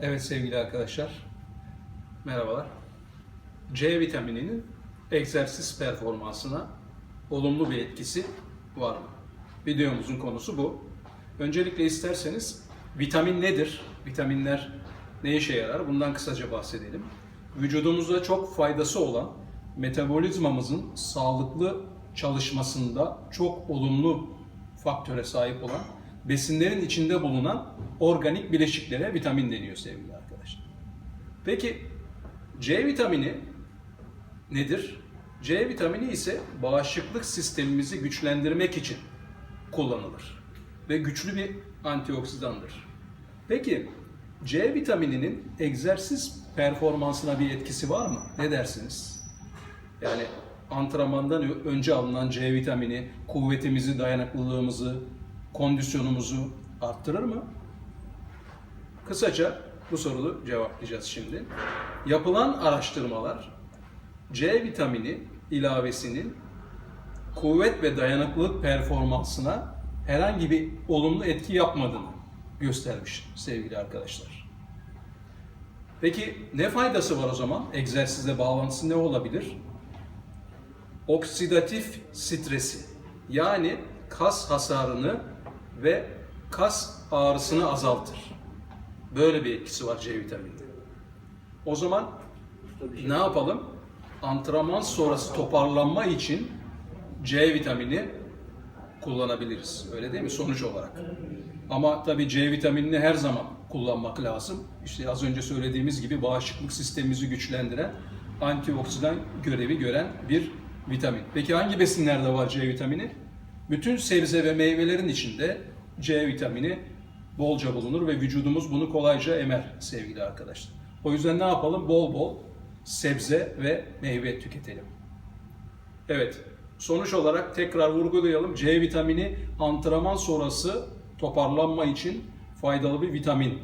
Evet sevgili arkadaşlar, merhabalar. C vitamininin egzersiz performansına olumlu bir etkisi var mı? Videomuzun konusu bu. Öncelikle isterseniz vitamin nedir? Vitaminler ne işe yarar? Bundan kısaca bahsedelim. Vücudumuza çok faydası olan metabolizmamızın sağlıklı çalışmasında çok olumlu faktöre sahip olan besinlerin içinde bulunan organik bileşiklere vitamin deniyor sevgili arkadaşlar. Peki C vitamini nedir? C vitamini ise bağışıklık sistemimizi güçlendirmek için kullanılır ve güçlü bir antioksidandır. Peki C vitamininin egzersiz performansına bir etkisi var mı? Ne dersiniz? Yani antrenmandan önce alınan C vitamini kuvvetimizi, dayanıklılığımızı, kondisyonumuzu arttırır mı? Kısaca bu soruyu cevaplayacağız şimdi. Yapılan araştırmalar C vitamini ilavesinin kuvvet ve dayanıklılık performansına herhangi bir olumlu etki yapmadığını göstermiş sevgili arkadaşlar. Peki ne faydası var o zaman? Egzersizle bağlantısı ne olabilir? Oksidatif stresi yani kas hasarını ve kas ağrısını azaltır. Böyle bir etkisi var C vitamininde. O zaman ne yapalım? Antrenman sonrası toparlanma için C vitamini kullanabiliriz. Öyle değil mi? Sonuç olarak. Ama tabii C vitaminini her zaman kullanmak lazım. İşte az önce söylediğimiz gibi bağışıklık sistemimizi güçlendiren, antioksidan görevi gören bir vitamin. Peki hangi besinlerde var C vitamini? Bütün sebze ve meyvelerin içinde C vitamini bolca bulunur ve vücudumuz bunu kolayca emer sevgili arkadaşlar. O yüzden ne yapalım? Bol bol sebze ve meyve tüketelim. Evet, sonuç olarak tekrar vurgulayalım. C vitamini antrenman sonrası toparlanma için faydalı bir vitamin.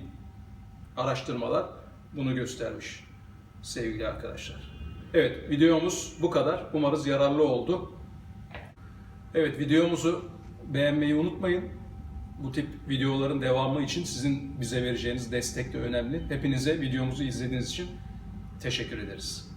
Araştırmalar bunu göstermiş sevgili arkadaşlar. Evet, videomuz bu kadar. Umarız yararlı oldu. Evet, videomuzu beğenmeyi unutmayın. Bu tip videoların devamı için sizin bize vereceğiniz destek de önemli. Hepinize videomuzu izlediğiniz için teşekkür ederiz.